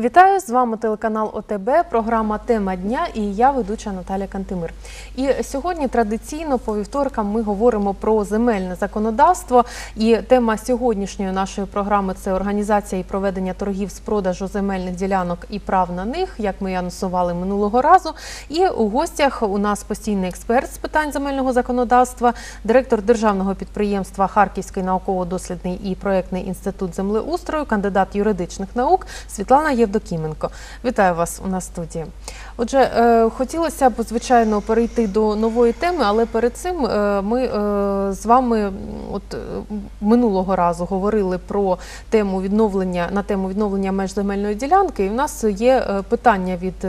Вітаю з вами телеканал ОТБ, програма Тема дня і я ведуча Наталя Кантимир. І сьогодні традиційно по вівторкам ми говоримо про земельне законодавство. І тема сьогоднішньої нашої програми це організація і проведення торгів з продажу земельних ділянок і прав на них, як ми анонсували минулого разу. І у гостях у нас постійний експерт з питань земельного законодавства, директор державного підприємства Харківський науково-дослідний і проєктний інститут землеустрою, кандидат юридичних наук Світлана Євдокіменко. Вітаю вас у нас студії. Отже, е, хотілося б звичайно перейти до нової теми, але перед цим е, ми е, з вами от минулого разу говорили про тему відновлення на тему відновлення меж земельної ділянки. І в нас є питання від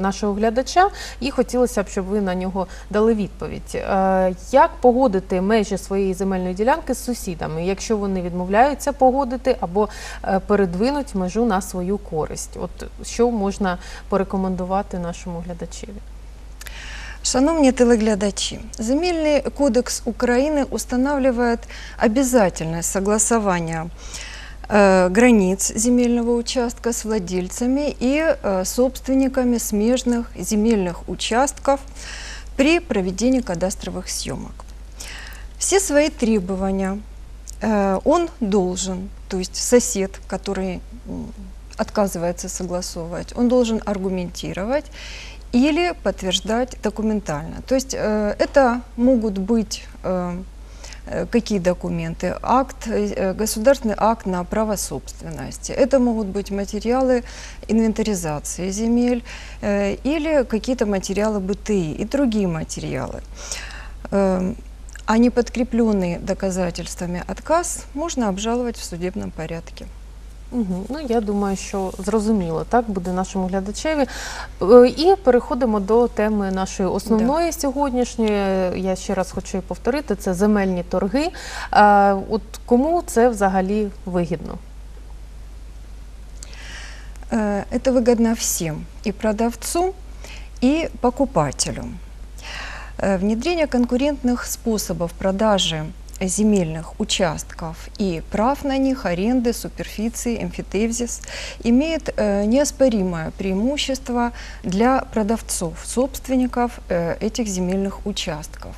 нашого глядача, і хотілося б, щоб ви на нього дали відповідь. Як погодити межі своєї земельної ділянки з сусідами, якщо вони відмовляються погодити або передвинуть межу на свою користь? От що можна порекомендувати нашому глядачеві? Шановні телеглядачі, Земельний кодекс України устанавливает обязательное согласование э, границ земельного участка с владельцами и э, собственниками смежных земельных участков при проведении кадастровых съемок. Все свои требования э, он должен, то есть сосед, который м, отказывается согласовывать, он должен аргументировать или подтверждать документально. То есть э, это могут быть э, э, какие документы? Акт, государственный акт на право собственности. Это могут быть материалы инвентаризации земель или какие-то материалы БТИ и другие материалы. А не подкрепленный доказательствами отказ можно обжаловать в судебном порядке. Угу. Ну я думаю, що зрозуміло, так буде нашому глядачеві. Е, І переходимо до теми нашої основної сьогоднішньої. Я ще раз хочу її повторити: це земельні торги. Е, От кому це взагалі вигідно? Э, Это выгодно всем, и продавцу, и покупателю. Э, Внедрение конкурентных способов продажи земельных участков и прав на них, аренды, суперфиции, эмфитевзис, имеет э, неоспоримое преимущество для продавцов, собственников э, этих земельных участков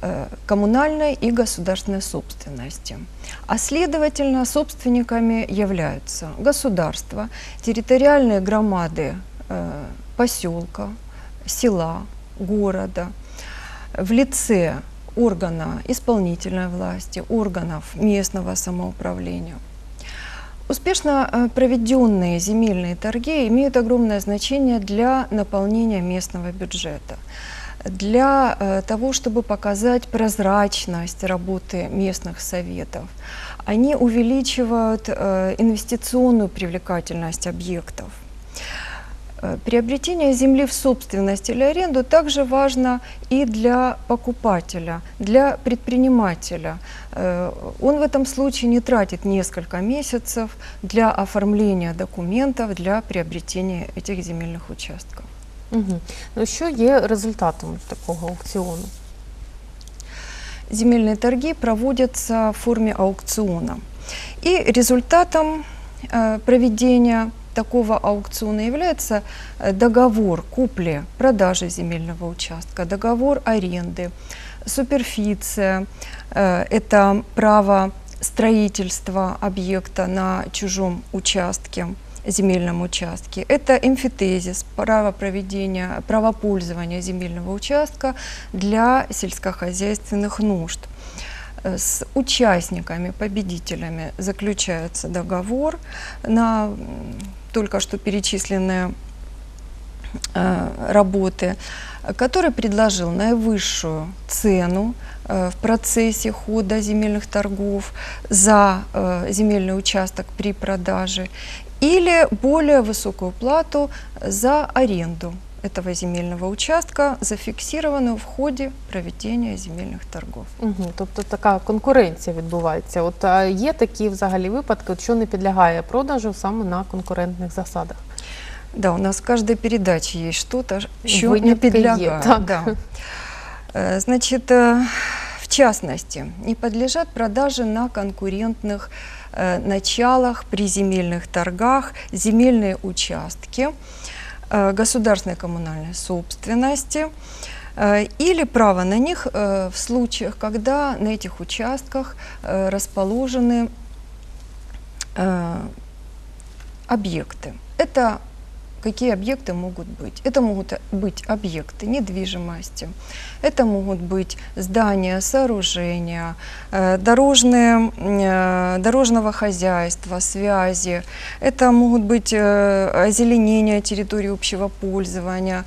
э, коммунальной и государственной собственности. А следовательно, собственниками являются государство, территориальные громады поселка, села, города в лице органа исполнительной власти, органов местного самоуправления. Успешно э, проведенные земельные торги имеют огромное значение для наполнения местного бюджета, для э, того, чтобы показать прозрачность работы местных советов. Они увеличивают э, инвестиционную привлекательность объектов. Э, Приобретение земли в собственность или аренду также важно и для покупателя, для предпринимателя. Э, Он в этом случае не тратит несколько месяцев для оформления документов для приобретения этих земельных участков. Угу. Ну що є результатом такого аукціону? Земельные торги проводятся в форме аукциона. И результатом э, проведения такого аукциона является э, договор купли-продажи земельного участка, договор аренды, суперфиция, э, это право строительства объекта на чужом участке, земельном участке. Это эмфитезис, право проведения, право пользования земельного участка для сельскохозяйственных нужд. Э, С участниками, победителями заключается договор на только что перечисленные э, работы, который предложил наивысшую цену э, в процессе хода земельных торгов за э, земельный участок при продаже или более высокую плату за аренду этого земельного участка, зафиксированную в ходе проведения земельных торгов. Угу. Тобто така конкуренція відбувається. От а є такі взагалі випадки, от, що не підлягає продажу саме на конкурентних засадах. Да, у нас в каждой передаче есть что-то, что не Винятки є, подлягает. так. Да. Э, Значит, э, в в частности, не подлежат продаже на конкурентных э, началах при земельных торгах земельные участки э, государственной коммунальной собственности э, или право на них э, в случаях, когда на этих участках э, расположены э, объекты. Это какие объекты могут быть? Это могут быть объекты недвижимости, это могут быть здания, сооружения, э, дорожные, э, дорожного хозяйства, связи, это могут быть э, озеленение территории общего пользования.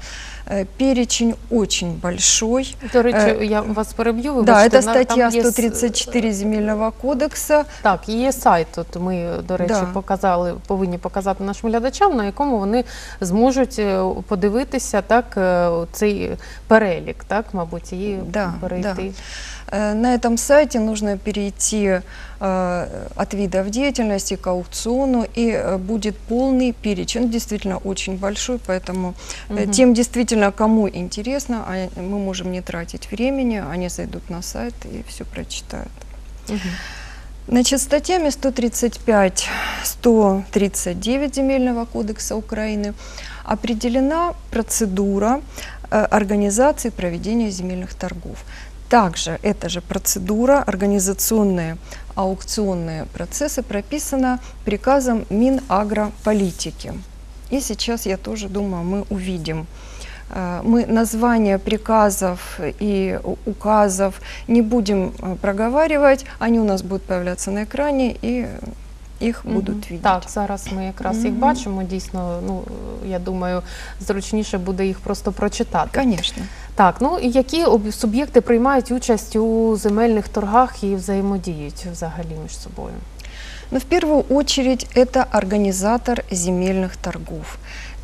Э, Перечень очень большой. До речі, Е, я вас переб'ю. да, вибачте, это на- статья там є с- 134 Земельного кодекса. Так, є сайт. От ми, до речі, Да. показали, повинні показати нашим глядачам, на якому вони зможуть е, подивитися так е, цей перелік, так, мабуть, і Да, перейти. Э, На этом сайте нужно перейти э, от видов деятельности к аукциону, и э, будет полный перечень. Он действительно очень большой, поэтому э, Мгм. тем действительно, кому интересно, а мы можем не тратить времени, они зайдут на сайт и все прочитают. Мгм. Значит, статьями 135, 139 Земельного кодекса Украины определена процедура э, организации проведения земельных торгов. Также эта же процедура, организационные аукционные процессы прописана приказом Минагрополитики. И сейчас, я тоже думаю, мы увидим мы названия приказов и у- указов не будем э, проговаривать, они у нас будут появляться на экране и э, их Мгм. будут видеть. Так, зараз ми якраз їх Мгм. бачимо. Дійсно, ну я думаю, зручніше буде їх просто прочитати. Конечно. Так, ну і які об- суб'єкти приймають участь у земельних торгах і взаємодіють взагалі між собою? Но в первую очередь это организатор земельных торгов.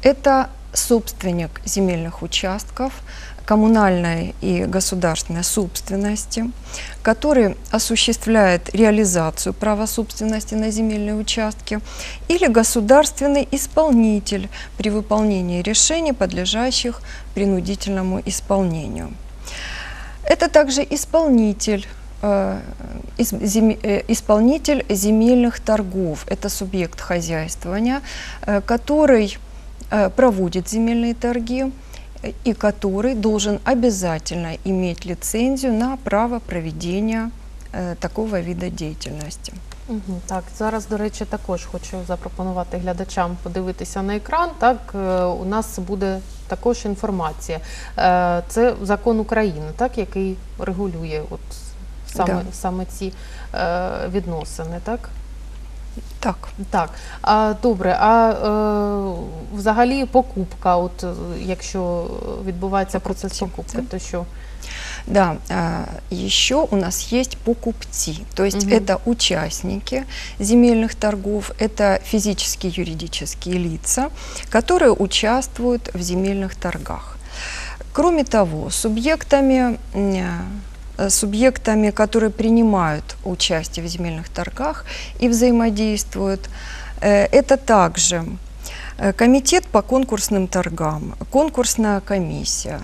Это собственник земельных участков, коммунальной и государственной собственности, который осуществляет реализацию права собственности на земельные участки, или государственный исполнитель при выполнении решений, подлежащих принудительному исполнению. Это также исполнитель э, э, исполнитель земельных торгов. Это субъект хозяйствования, э, который проводит земельные торги э, и который должен обязательно иметь лицензию на право проведения э, такого вида деятельности. Угу, так, зараз, до речі, також хочу запропонувати глядачам подивитися на екран. Так, е, у нас буде також інформація. Е, Це закон України, так, який регулює от саме, Да. саме ці е, відносини, так? Так. Так, а добре, а е, взагалі покупка, от е, якщо відбувається процес Покупці, покупки, да. то що? Да, а, еще у нас есть покупцы, то есть Мгм. это участники земельных торгов, это физические юридические лица, которые участвуют в земельных торгах. Кроме того, субъектами, м, э, субъектами, которые принимают участие в земельных торгах и взаимодействуют, э, это также э, комитет по конкурсным торгам, конкурсная комиссия,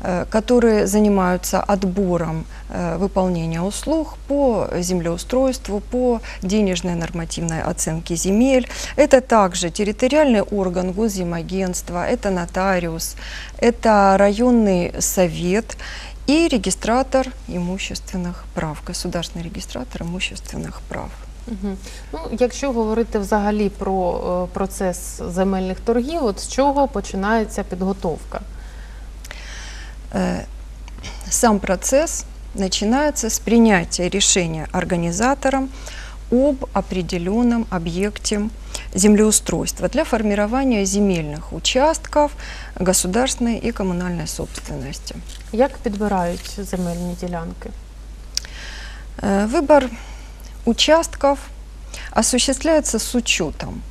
э, которые занимаются отбором э, выполнения услуг по землеустройству, по денежной нормативной оценке земель. Это также территориальный орган госземагентства, это нотариус, это районный совет и регистратор имущественных прав, государственный регистратор имущественных прав. Угу. Ну, якщо говорити взагалі про е, процес земельних торгів, от з чого починається підготовка? Э, Сам процесс начинается с принятия решения организатором об определенном объекте землеустройства для формирования земельных участков государственной и коммунальной собственности. Як підбирають земельні ділянки? Э, Выбор участков осуществляется с учетом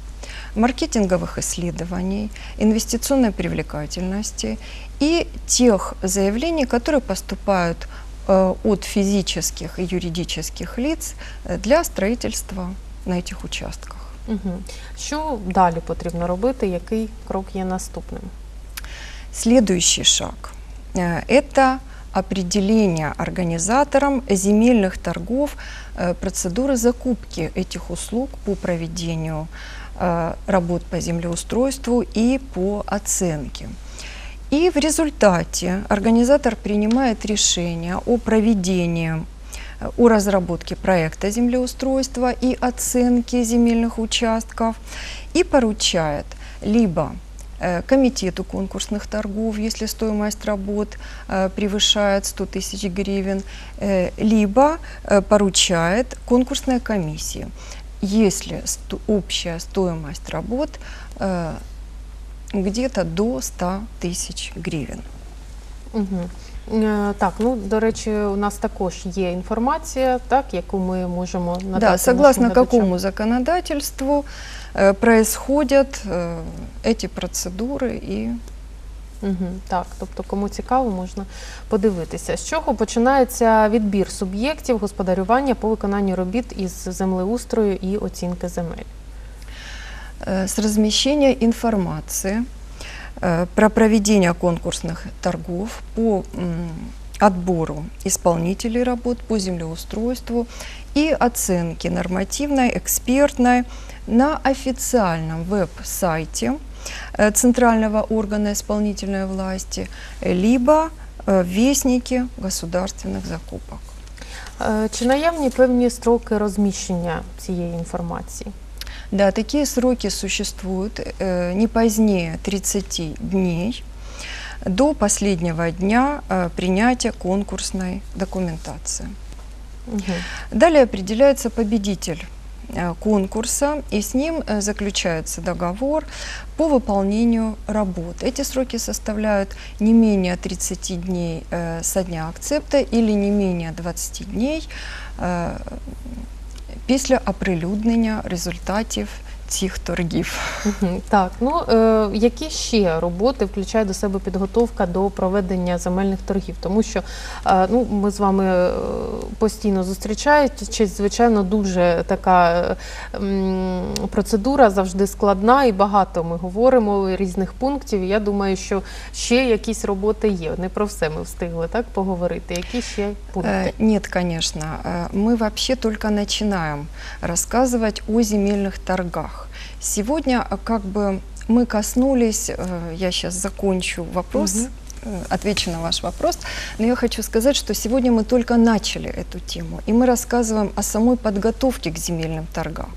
маркетинговых исследований, инвестиционной привлекательности и тех заявлений, которые поступают э, от физических и юридических лиц э, для строительства на этих участках. Угу. Що далі потрібно робити? Який крок є наступним? Следующий шаг э, – это определения организатором земельных торгов э, процедуры закупки этих услуг по проведению э, работ по землеустройству и по оценке. И в результате организатор принимает решение о проведении, э, о разработке проекта землеустройства и оценки земельных участков и поручает либо э, комитету конкурсных торгов, если стоимость работ э, превышает 100 тысяч гривен, э, либо поручает конкурсной комиссии, если общая стоимость работ где-то до 100 тысяч гривен. Угу. Так, ну до речі, у нас також є інформація, так, яку ми можемо надати. Да, нашим согласно глядачам. какому законодательству э, происходят э, эти процедуры и Угу, так, тобто, кому цікаво, можна подивитися. З чого починається відбір суб'єктів господарювання по виконанню робіт із землеустрою і оцінки земель? э, с размещения информации э, про проведение конкурсных торгов по м, отбору исполнителей работ по землеустройству и оценки нормативной, экспертной на официальном веб-сайте э, Центрального органа исполнительной власти, э, либо э, в вестнике государственных закупок. Е, Чи наявні певні строки розміщення цієї інформації? Да, такие сроки существуют э, не позднее 30 дней до последнего дня э, принятия конкурсной документации. Угу. Далее определяется победитель э, конкурса, и с ним э, заключается договор по выполнению работ. Эти сроки составляют не менее 30 дней э, со дня акцепта или не менее 20 дней э, після оприлюднення результатів цих торгів. Мгм, Так, ну е, які ще роботи включає до себе підготовка до проведення земельних торгів? Тому що е, ну, ми з вами е, постійно зустрічаючись, звичайно, дуже така е, м, процедура завжди складна і багато ми говоримо різних пунктів. І Я думаю, що ще якісь роботи є. Не про все ми встигли так поговорити. Які ще пункти? Э, Нет, конечно. Э, Мы вообще только начинаем рассказывать о земельных торгах. Сегодня э, как бы мы коснулись, э, я сейчас закончу вопрос, э, отвечу на ваш вопрос, но я хочу сказать, что сегодня мы только начали эту тему, и мы рассказываем о самой подготовке к земельным торгам.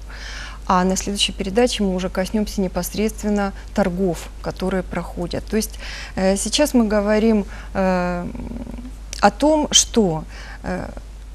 А на следующей передаче мы уже коснемся непосредственно торгов, которые проходят. То есть э, сейчас мы говорим э, о том, что э,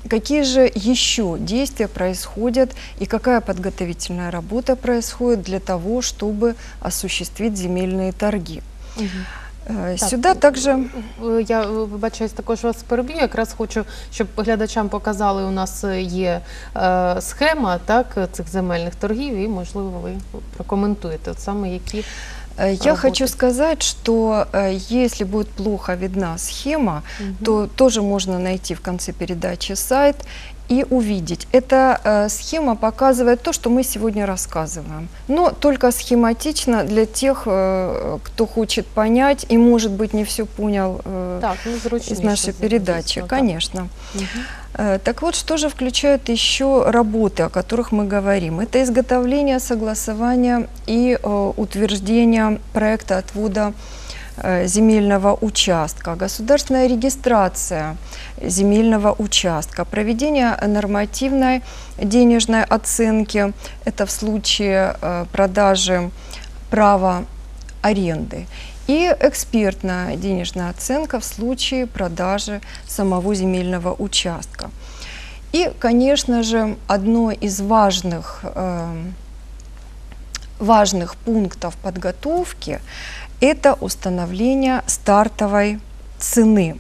какие же еще действия происходят и какая подготовительная работа происходит для того, чтобы осуществить земельные торги. Мгм. Э, Так, Сюда также Е, Я е, вибачаюсь, також вас переб'ю. Якраз хочу, щоб глядачам показали, у нас е, є е, схема так, цих земельних торгів, і можливо ви прокоментуєте, от саме які э, я хочу сказать, что э, если будет плохо видна схема, угу. то тоже можно найти в конце передачи сайт и увидеть. Эта э, схема показывает то, что мы сегодня рассказываем, но только схематично для тех, э, кто хочет понять и, может быть, не все понял э, так, ну, зручніше, из нашей звісно, передачи, так. конечно. Мгм. Э, Так вот, что же включают еще работы, о которых мы говорим? Это изготовление, согласование и э, утверждение проекта отвода э, земельного участка, государственная регистрация земельного участка, проведение нормативной денежной оценки, это в случае э, продажи права аренды, и экспертная денежная оценка в случае продажи самого земельного участка. И, конечно же, одно из важных, э, важных пунктов подготовки – это установление стартовой цены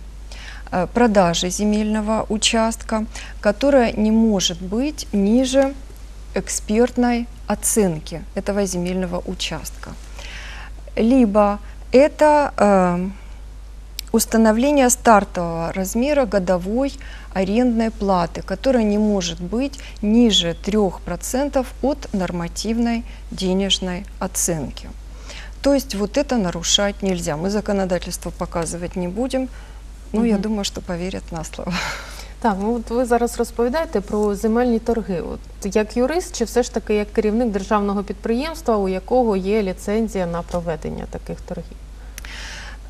э, продажи земельного участка, которая не может быть ниже экспертной оценки этого земельного участка. Либо это э, установление стартового размера годовой арендной платы, которая не может быть ниже 3% от нормативной денежной оценки. То есть вот это нарушать нельзя. Мы законодательство показывать не будем, Ну, я Мгм. думаю, что поверят на слово. Так, ну от ви зараз розповідаєте про земельні торги. От як юрист, чи все ж таки як керівник державного підприємства, у якого є ліцензія на проведення таких торгів?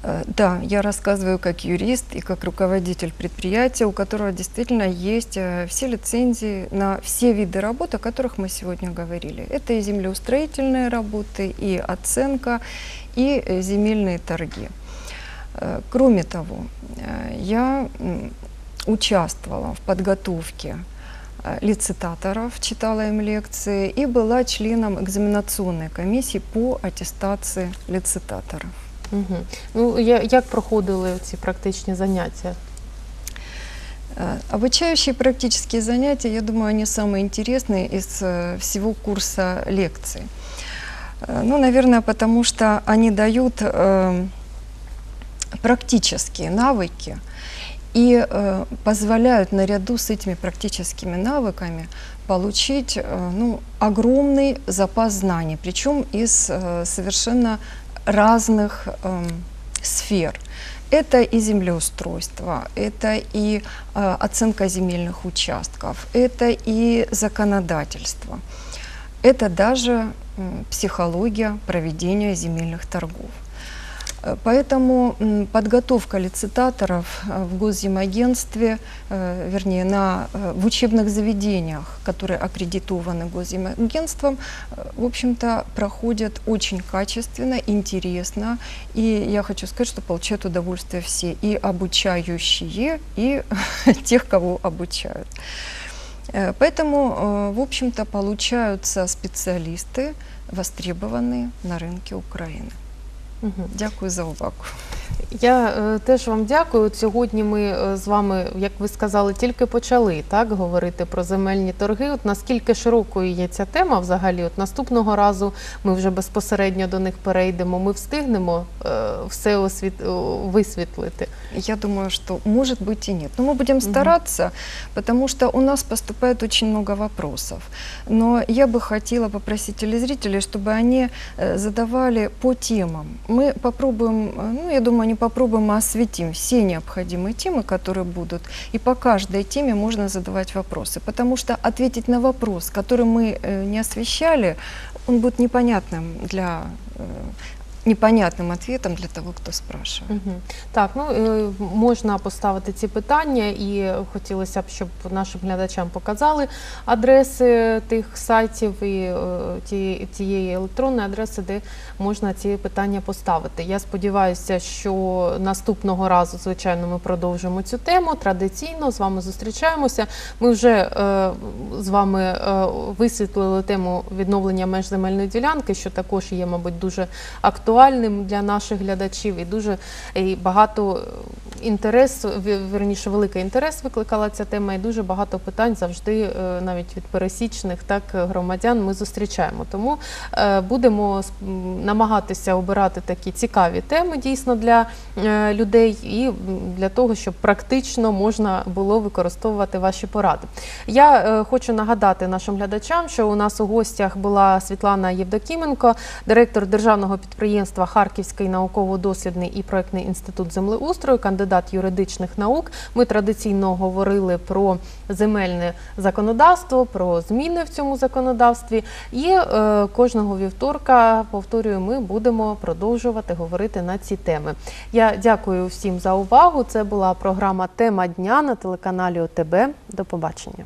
Э, Да, я рассказываю как юрист и как руководитель предприятия, у которого действительно есть э, все лицензии на все виды работ, о которых мы сегодня говорили. Это и землеустроительные работы, и оценка, и э, земельные торги. Кроме того, я участвовала в подготовке лицитаторов, читала им лекции и была членом экзаменационной комиссии по аттестации лицитаторов. Угу. Ну я, як проходили ці практичні заняття? Э, Обучающие практические занятия, я думаю, они самые интересные из э, всего курса лекций. Э, Ну, наверное, потому что они дают э, практические навыки и э, позволяют наряду с этими практическими навыками получить э, ну, огромный запас знаний, причем из э, совершенно разных эм, сфер. Это и землеустройство, это и э, оценка земельных участков, это и законодательство, это даже м, психология проведения земельных торгов. Поэтому подготовка лицитаторов э, в госземагентстве, э, вернее, на, э, в учебных заведениях, которые аккредитованы госземагентством, в общем-то, проходят очень качественно, интересно. И я хочу сказать, что получают удовольствие все, и обучающие, и тех, кого обучают. Поэтому, в общем-то, получаются специалисты, востребованные на рынке Украины. Дякую за увагу. Я е, теж вам дякую. От Сьогодні ми е, з вами, як ви сказали, тільки почали так говорити про земельні торги. От наскільки широкою є ця тема взагалі? От наступного разу ми вже безпосередньо до них перейдемо. Ми встигнемо е, все освіт... о, висвітлити. Я думаю, что может быть и нет. Но мы будем Мгм. стараться, потому что у нас поступает очень много вопросов. Но я бы хотела попросить телезрителей, чтобы они э, задавали по темам. Мы попробуем, э, ну, я думаю, не попробуем, а осветим все необходимые темы, которые будут. И по каждой теме можно задавать вопросы. Потому что ответить на вопрос, который мы э, не освещали, он будет непонятным для э, непонятным ответом для того, кто спрашивает. Угу. Так, ну е, можна поставити ці питання, і хотілося б, щоб нашим глядачам показали адреси тих сайтів і е, тієї електронної адреси, де можна ці питання поставити. Я сподіваюся, що наступного разу, звичайно, ми продовжимо цю тему. Традиційно з вами зустрічаємося. Ми вже е, з вами е, висвітлили тему відновлення меж земельної ділянки, що також є, мабуть, дуже актуальним для наших глядачів і дуже і багато інтересу, ві- вірніше, великий інтерес викликала ця тема, і дуже багато питань завжди, е, навіть від пересічних так громадян, ми зустрічаємо. Тому е, будемо намагатися обирати такі цікаві теми дійсно для е, людей і для того, щоб практично можна було використовувати ваші поради. Я хочу нагадати нашим глядачам, що у нас у гостях була Світлана Євдокіменко, директор державного підприємства Харківський науково-дослідний і проектний інститут землеустрою, кандидат юридичних наук. Ми традиційно говорили про земельне законодавство, про зміни в цьому законодавстві. І е, кожного вівторка, повторюю, ми будемо продовжувати говорити на ці теми. Я дякую всім за увагу. Це була програма Тема дня на телеканалі ОТБ. До побачення.